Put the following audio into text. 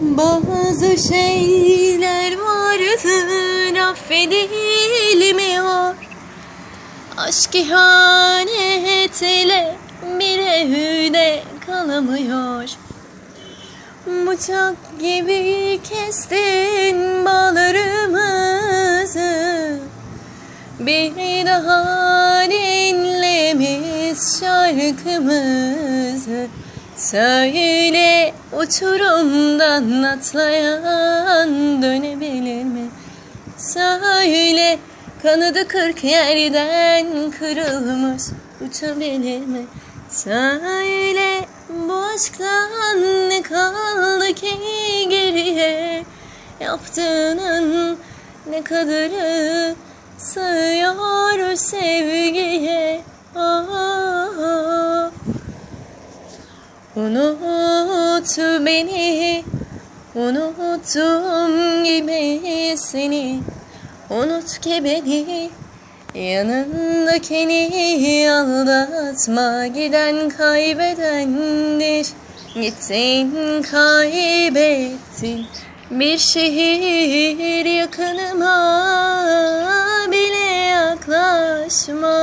Bazı şeyler vardır affedilmiyor Aşk ihanet ile bir evde kalamıyor. Bıçak gibi kestin bağlarımızı. Bir daha dinlemiz şarkımızı Söyle uçurumdan atlayan dönebilir mi? Söyle kanadı kırk yerden kırılmış uçabilir mi? Söyle bu aşktan ne kaldı ki geriye Yaptığının ne kadarı sığıyor sevgiye Unut beni Unuttum gibi seni. Unut ki beni Yanındakini aldatma. Giden kaybedendir Gittin kaybettin. Bir şehir yakınıma bile yaklaşma